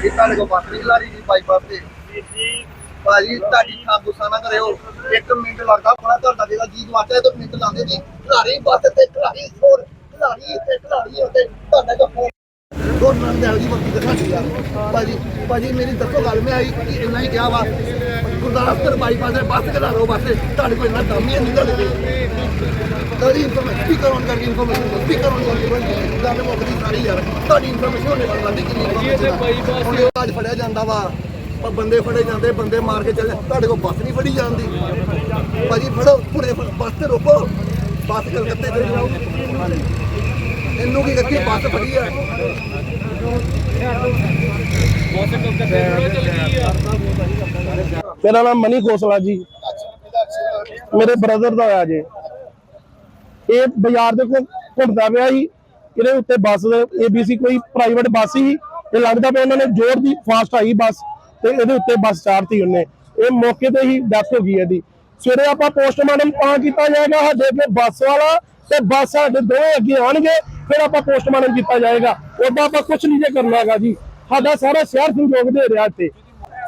ਇਹ ਤੁਹਾਡੇ ਕੋਲ ਬੱਸ ਨਹੀਂ ਖਲਾਰੀ ਜੀ ਬਾਈਪਾਸ ਤੇ। ਭਾਜੀ, ਤੁਹਾਡੀ ਥਾਂ ਗੁੱਸਾ ਨਾ ਕਰਿਓ। ਇੱਕ ਮਿੰਟ ਲੱਗਦਾ ਬੜਾ ਤੁਹਾਡਾ ਜਿਹੜਾ ਜੀ ਵਾਚਿਆ ਤਾਂ ਮਿੰਟ ਲਾਉਂਦੇ ਜੀ ਖਲਾਰੀ ਬੱਸ ਤੇ ਖਲਾਰੀ ਹੋਰ ਖਲਾਰੀ ਇੱਥੇ ਖਲਾਰੀ ਉੱਤੇ। ਤੁਹਾਡੇ ਕੋਲ ਫੋਨ ਦੋ ਨੰਦ ਦੀ ਵਰਤੀ ਯਾਰ। ਭਾਜੀ ਭਾਜੀ ਮੇਰੀ ਦੱਸੋ ਗੱਲ ਮੈਂ ਆਈ ਕਿ ਇੰਨਾ ਹੀ ਕਿਹਾ ਵਾ। ਗੁਰਦਾਸਪੁਰ ਬਾਈਪਾਸ ਤੇ ਬੱਸ ਖਲਾ ਰੋ ਬੱਸ ਤੁਹਾਡੇ ਕੋਲ ਇੰਨਾ ਦਮ ਹੀ ਨਹੀਂ ਤੁਹਾਡੇ ਕੋਲ ਤੁਹਾਡੀ ਇਨਫੋਰਮੇਸ਼ਨ ਸਪੀਕਰ ਔਨ ਕਰਕੇ ਇਨਫੋਰਮੇਸ਼ਨ ਸਪੀਕਰ ਔਨ ਕਰਕੇ ਗੱਲ ਮੁੱਕਦੀ ਸਾਰੀ ਯਾਰ। ਤੁਹਾਡੀ ਇਨਫੋਰਮੇਸ਼ਨ ਹੋਣੇ ਵਾਲੀ ਬੰਦੀ ਕਿੰਨੀ ਇਨਫੋਰਮੇਸ਼ਨ ਹੁਣ ਇਹ ਅੱਜ ਫੜਿਆ ਜਾਂਦਾ ਵਾ ਪਰ ਬੰਦੇ ਫੜੇ ਜਾਂਦੇ ਬੰਦੇ ਮਾਰ ਕੇ ਚੱਲੇ। ਤੁਹਾਡੇ ਕੋਲ ਬੱਸ ਨਹੀਂ ਫੜੀ ਜਾਂਦੀ। ਭਾਜੀ ਫੜੋ ਪੁਣੇ ਬੱਸ ਤੇ ਰੋਕੋ। ਬੱਸ ਕਲਕੱਤੇ ਚਲੀ ਜਾਓ। ਇਹਨੂੰ ਕੀ ਕਰੀਏ? ਬੱਸ ਫੜੀ ਆ। ਮੇਰਾ ਨਾਮ ਮਨੀ ਖੋਸਲਾ ਜੀ। ਮੇਰੇ ਬ੍ਰਦਰ ਦਾ ਹੋਇਆ ਜੇ। ਇਹ ਬਾਜ਼ਾਰ ਦੇ ਕੋਲ ਘੁੰਮਦਾ ਪਿਆ ਸੀ। ਇਹਦੇ ਉੱਤੇ ਬੱਸ ABC ਕੋਈ ਪ੍ਰਾਈਵੇਟ ਬੱਸ ਸੀ। ਇਹ ਲੱਗਦਾ ਪਿਆ ਉਹਨਾਂ ਨੇ ਜ਼ੋਰ ਦੀ ਫਾਸਟ ਆਈ ਬੱਸ ਤੇ ਇਹਦੇ ਉੱਤੇ ਬੱਸ ਚਾੜਤੀ ਉਹਨੇ। ਇਹ ਮੌਕੇ ਤੇ ਹੀ ਡੈਥ ਹੋ ਗਈ ਇਹਦੀ। ਸਵੇਰੇ ਆਪਾਂ ਪੋਸਟਮਾਰਟਮ ਤਾਂ ਕੀਤਾ ਜਾਏਗਾ ਸਾਡੇ ਕੋਲ ਬੱਸ ਵਾਲਾ ਤੇ ਬੱਸ ਸਾਡੇ ਦੋਵੇਂ ਅੱਗੇ ਆਣਗੇ ਫਿਰ ਆਪਾਂ ਪੋਸਟਮਾਰਟਮ ਕੀਤਾ ਜਾਏਗਾ। ਉਦੋਂ ਆਪਾਂ ਕੁਝ ਨਹੀਂ ਜੇ ਕਰਨਾ ਹੈਗਾ ਜੀ। ਸਾਡਾ ਸਾਰਾ ਸ਼ਹਿਰ ਸੰਯੋਗ ਦੇ ਰਿਹਾ ਇੱਥੇ।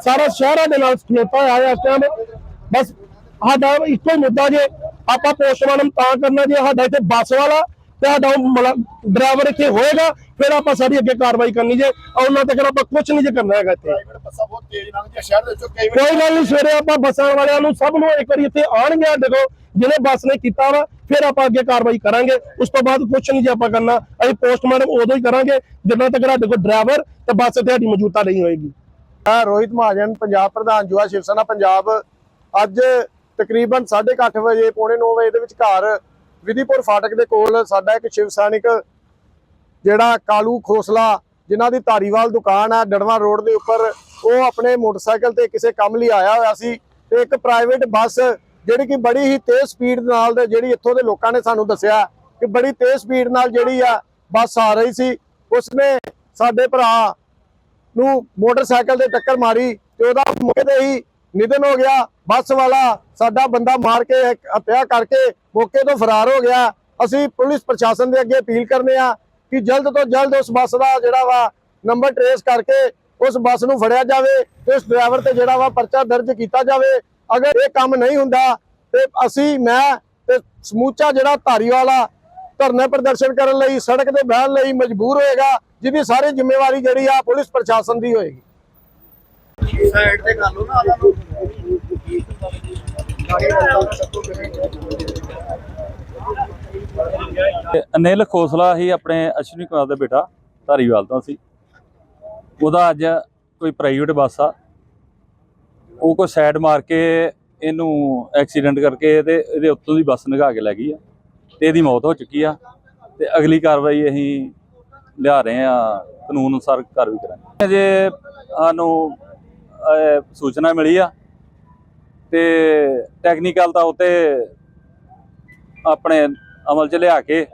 ਸਾਰਾ ਸ਼ਹਿਰਾਂ ਦੇ ਨਾਲ ਖਲੋਤਾ ਹੋਇਆ ਇਸ ਟਾਈਮ ਬਸ ਸਾਡਾ ਇੱਕੋ ਹੀ ਮੁੱਦਾ ਜੇ ਆਪਾਂ ਪੋਸਟਮਾਰਟਮ ਤਾਂ ਕਰਨਾ ਜੇ ਸਾਡਾ ਇੱਥੇ ਬੱਸ ਵਾਲਾ ਤੇ ਸਾਡਾ ਡਰਾਈਵਰ ਇੱਥੇ ਹੋਏਗਾ, ਫਿਰ ਆਪਾਂ ਸਾਰੀ ਅੱਗੇ ਕਾਰਵਾਈ ਕਰਨੀ ਜੇ। ਉਹਨਾਂ ਤੱਕ ਆਪਾਂ ਕੁਝ ਨਹੀਂ ਜੇ ਕਰਨਾ ਹੈਗਾ ਇੱਥੇ। ਕੋਈ ਗੱਲ ਨਹੀਂ ਸਵੇਰੇ ਆਪਾਂ ਬੱਸਾਂ ਵਾਲਿਆਂ ਨੂੰ ਸਭ ਨੂੰ ਇੱਕ ਵਾਰੀ ਇੱਥੇ ਆਣਗੇ ਦੇਖੋ, ਜਿਹਨੇ ਬੱਸ ਨੇ ਕੀਤਾ ਵਾ ਫਿਰ ਆਪਾਂ ਅੱਗੇ ਕਾਰਵਾਈ ਕਰਾਂਗੇ। ਉਸ ਤੋਂ ਬਾਅਦ ਕੁਝ ਨਹੀਂ ਜੇ ਆਪਾਂ ਕਰਨਾ, ਅਸੀਂ ਪੋਸਟਮਾਰਟਮ ਉਦੋਂ ਹੀ ਕਰਾਂਗੇ ਜਦੋਂ ਤੱਕ ਸਾਡੇ ਕੋਲ ਡਰਾਈਵਰ ਤੇ ਬੱਸ ਤੁਹਾਡੀ ਮੌਜੂਦਾ ਨਹੀਂ ਹੋਏਗੀ। ਮੈਂ ਰੋਹਿਤ ਮਹਾਜਨ, ਪੰਜਾਬ ਪ੍ਰਧਾਨ ਯੁਵਾ ਸ਼ਿਵ ਸੈਨਾ ਪੰਜਾਬ। ਅੱਜ ਤਕਰੀਬਨ 8:30 ਵਜੇ, ਪੌਣੇ 9 ਵਜੇ ਦੇ ਵਿਚਕਾਰ ਵਿਧੀਪੁਰ ਫਾਟਕ ਦੇ ਕੋਲ ਸਾਡਾ ਇੱਕ ਸ਼ਿਵ ਸੈਨਿਕ, ਜਿਹੜਾ ਕਾਲੂ ਖੋਸਲਾ, ਜਿਨ੍ਹਾਂ ਦੀ ਧਾਰੀਵਾਲ ਦੁਕਾਨ ਹੈ ਡੜਵਾ ਰੋਡ ਦੇ ਉੱਪਰ, ਉਹ ਆਪਣੇ ਮੋਟਰਸਾਈਕਲ ਤੇ ਕਿਸੇ ਕੰਮ ਲਈ ਆਇਆ ਹੋਇਆ ਸੀ ਤੇ ਇੱਕ ਪ੍ਰਾਈਵੇਟ ਬੱਸ ਜਿਹੜੀ ਕਿ ਬੜੀ ਹੀ ਤੇਜ਼ ਸਪੀਡ ਨਾਲ ਤੇ ਜਿਹੜੀ ਇੱਥੋਂ ਦੇ ਲੋਕਾਂ ਨੇ ਸਾਨੂੰ ਦੱਸਿਆ ਕਿ ਬੜੀ ਤੇਜ਼ ਸਪੀਡ ਨਾਲ ਜਿਹੜੀ ਆ ਬੱਸ ਆ ਰਹੀ ਸੀ, ਉਸਨੇ ਸਾਡੇ ਭਰਾ ਨੂੰ ਮੋਟਰਸਾਈਕਲ ਤੇ ਟੱਕਰ ਮਾਰੀ ਤੇ ਉਹਦਾ ਮੌਕੇ ਤੇ ਹੀ ਨਿਧਨ ਹੋ ਗਿਆ। ਬੱਸ ਵਾਲਾ ਸਾਡਾ ਬੰਦਾ ਮਾਰ ਕੇ ਹੱਤਿਆ ਕਰਕੇ ਮੌਕੇ ਤੋਂ ਫਰਾਰ ਹੋ ਗਿਆ। ਅਸੀਂ ਪੁਲਿਸ ਪ੍ਰਸ਼ਾਸਨ ਦੇ ਅੱਗੇ ਅਪੀਲ ਕਰਨੇ ਆ ਕਿ ਜਲਦ ਤੋਂ ਜਲਦ ਉਸ ਬੱਸ ਦਾ ਜਿਹੜਾ ਵਾ ਨੰਬਰ ਟਰੇਸ ਕਰਕੇ ਉਸ ਬੱਸ ਨੂੰ ਫੜਿਆ ਜਾਵੇ ਤੇ ਉਸ ਡਰਾਈਵਰ ਤੇ ਜਿਹੜਾ ਵਾ ਪਰਚਾ ਦਰਜ ਕੀਤਾ ਜਾਵੇ। ਅਗਰ ਇਹ ਕੰਮ ਨਹੀਂ ਹੁੰਦਾ ਤੇ ਅਸੀਂ, ਮੈਂ ਤੇ ਸਮੂਚਾ ਜਿਹੜਾ ਧਾਰੀਵਾਲ ਆ, ਧਰਨੇ ਪ੍ਰਦਰਸ਼ਨ ਕਰਨ ਲਈ, ਸੜਕ ਤੇ ਬਹਿਣ ਲਈ ਮਜਬੂਰ ਹੋਏਗਾ, ਜਿਹਦੀ ਸਾਰੀ ਜ਼ਿੰਮੇਵਾਰੀ ਜਿਹੜੀ ਆ, ਪੁਲਿਸ ਪ੍ਰਸ਼ਾਸਨ ਦੀ ਹੋਏਗੀ। ਸਾਈਡ ਤੇ ਕਰ ਲਓ ਨਾ ਉਹਨਾਂ ਨੂੰ ਅਨਿਲ ਖੋਸਲਾ ਹੀ ਆਪਣੇ ਅਸ਼ਵਨੀ ਕੁਮਾਰ ਦਾ ਬੇਟਾ, ਧਾਰੀਵਾਲ ਤੋਂ ਸੀ। ਉਹਦਾ ਅੱਜ ਕੋਈ ਪ੍ਰਾਈਵੇਟ ਬੱਸ ਆ। ਉਹ ਕੋਈ ਸਾਈਡ ਮਾਰ ਕੇ ਇਹਨੂੰ ਐਕਸੀਡੈਂਟ ਕਰਕੇ ਤੇ ਇਹਦੇ ਉੱਤੋਂ ਦੀ ਬੱਸ ਨਿਗਾ ਕੇ ਲੈ ਗਈ ਆ। ਤੇ ਇਹਦੀ ਮੌਤ ਹੋ ਚੁੱਕੀ ਆ। ਤੇ ਅਗਲੀ ਕਾਰਵਾਈ ਅਸੀਂ ਲਿਆ ਰਹੇ ਆ। ਕਾਨੂੰਨ ਅਨੁਸਾਰ ਕਾਰਵਾਈ ਕਰਾਂਗੇ। ਜੇ ਸਾਨੂੰ ਸੂਚਨਾ ਮਿਲੀ ਆ। ਤੇ ਟੈਕਨੀਕਲ ਤਾਂ ਉਤੇ ਆਪਣੇ ਅਮਲ 'ਚ ਲਿਆ ਕੇ,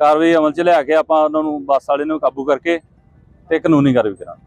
ਕਾਰਵਾਈ ਅਮਲ 'ਚ ਲਿਆ ਕੇ ਆਪਾਂ ਉਹਨਾਂ ਨੂੰ ਬੱਸ ਵਾਲੇ ਨੂੰ ਕਾਬੂ ਕਰਕੇ ਤੇ ਕਾਨੂੰਨੀ ਕਾਰਵਾਈ ਕਰਾਂਗੇ।